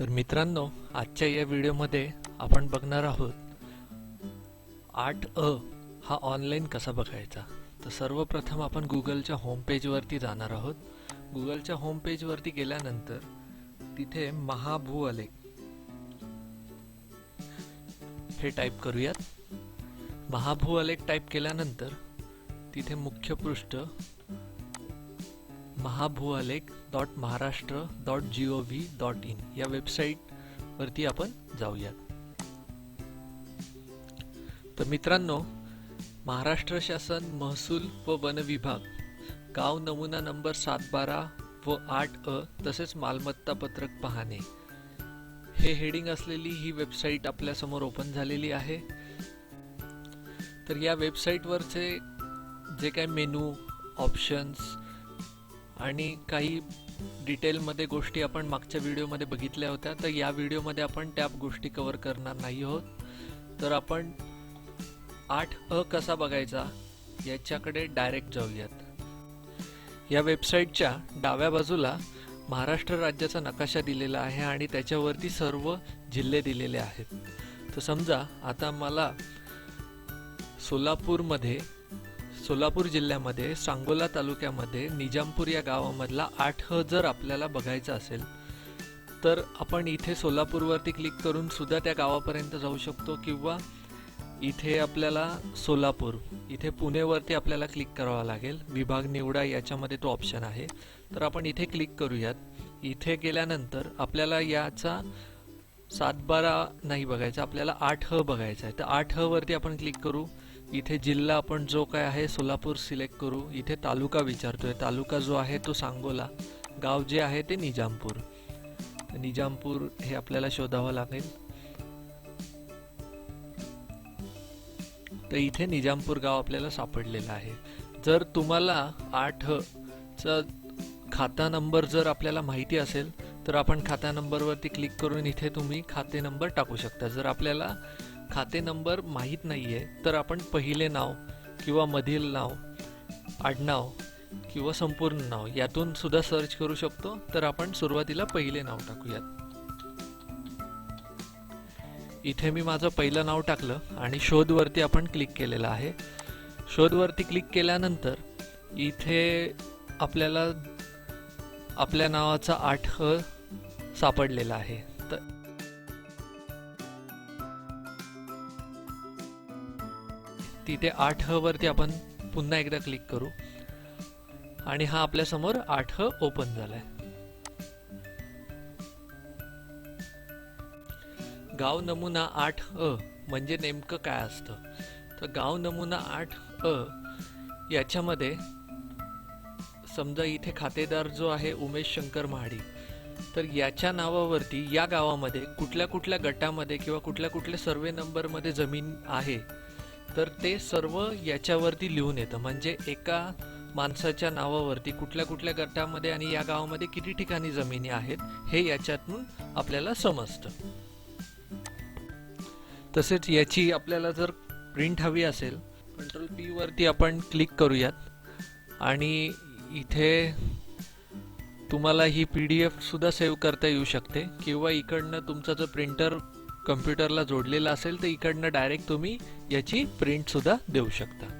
तर मित्रांनो आजच्या या व्हिडिओमध्ये आपण बघणार आहोत आठ अ हा ऑनलाईन कसा बघायचा? तर सर्वप्रथम आपण गुगलच्या होम पेजवरती जाणार आहोत. गुगलच्या होम पेजवरती गेल्यानंतर तिथे महाभू आलेख हे टाईप करूयात. महाभू आलेख टाईप केल्यानंतर तिथे मुख्य पृष्ठ Mahabhulekh dot Maharashtra dot G O V dot in या वेबसाईटवरती आपण जाऊयात. तर मित्रांनो महाराष्ट्र शासन महसूल व वन विभाग गाव नमुना नंबर सात बारा व आठ अ तसेच मालमत्ता पत्रक पाहणे. हे हेडिंग असलेली ही वेबसाईट आपल्यासमोर ओपन झालेली आहे. तर या वेबसाईटवरचे जे काही मेनू ऑप्शन्स आणि काही डिटेलमध्ये गोष्टी आपण मागच्या व्हिडिओमध्ये बघितल्या होत्या तर या व्हिडिओमध्ये आपण त्या गोष्टी कवर करणार नाही आहोत. तर आपण आठ अ कसा बघायचा याच्याकडे डायरेक्ट जाऊयात. या वेबसाईटच्या डाव्या बाजूला महाराष्ट्र राज्याचा नकाशा दिलेला आहे आणि त्याच्यावरती सर्व जिल्हे दिलेले आहेत. तर समजा आता मला सोलापूरमध्ये सोलापूर जिल्ह्यामध्ये सांगोला तालुक्यामध्ये निजामपूर या गावामधला आठ ह जर आपल्याला बघायचा असेल तर आपण इथे सोलापूरवरती क्लिक करून सुद्धा त्या गावापर्यंत जाऊ शकतो किंवा इथे आपल्याला सोलापूर इथे पुणेवरती आपल्याला क्लिक करावा लागेल. विभाग निवडा याच्यामध्ये तो ऑप्शन आहे. तर आपण इथे क्लिक करूयात. इथे गेल्यानंतर आपल्याला याचा सात बारा नाही बघायचा आपल्याला आठ ह बघायचा आहे. तर आठ ह वरती आपण क्लिक करू. इथे जिल्हा आपण जो काय आहे सोलापूर सिलेक्ट करू. इथे तालुका विचारतोय. तालुका जो आहे तो सांगोला. गाव जे आहे ते निजामपूर. निजामपूर हे आपल्याला शोधावं लागेल. तर इथे निजामपूर गाव आपल्याला सापडलेलं आहे. जर तुम्हाला आठ चा खाता नंबर जर आपल्याला माहिती असेल तर आपण खाता नंबरवरती क्लिक करून इथे तुम्ही खाते नंबर टाकू शकता. जर आपल्याला खाते नंबर माहीत नाही आहे तर आपण पहिले नाव किंवा मधील नाव आडनाव किंवा संपूर्ण नाव यातून सुद्धा सर्च करू शकतो. तर आपण सुरुवातीला पहिले नाव टाकूयात. इथे मी माझं पहिलं नाव टाकलं आणि शोधवरती आपण क्लिक केलेलं आहे. शोधवरती क्लिक केल्यानंतर इथे आपल्याला आपल्या नावाचा आठ सापडलेला आहे. तर तिथे आठ वरती आपण पुन्हा एकदा क्लिक करू. आणि हा आपल्यासमोर आठ ओपन झालाय. गाव नमुना आठ अ म्हणजे नेमकं काय असतं? तर गाव नमुना आठ अ याच्यामध्ये समजा इथे खातेदार जो आहे उमेश शंकर महाडी तर याच्या नावावरती या गावामध्ये कुठल्या कुठल्या गटामध्ये किंवा कुठल्या कुठल्या सर्वे नंबरमध्ये जमीन आहे? तर ते सर्व याच्यावरती लिहून येतं. म्हणजे एका माणसाच्या नावावरती कुठल्या कुठल्या गटामध्ये आणि या गावामध्ये किती ठिकाणी जमिनी आहेत हे याच्यातून आपल्याला समजतं. तसेच याची आपल्याला जर प्रिंट हवी असेल कंट्रोल पीवरती आपण क्लिक करूयात. आणि इथे तुम्हाला ही पी डी एफसुद्धा सेव्ह करता येऊ शकते. किंवा इकडनं तुमचा जो प्रिंटर कम्प्युटरला जोडलेला असेल तर इकडनं डायरेक्ट तुम्ही याची प्रिंट सुद्धा देऊ शकता.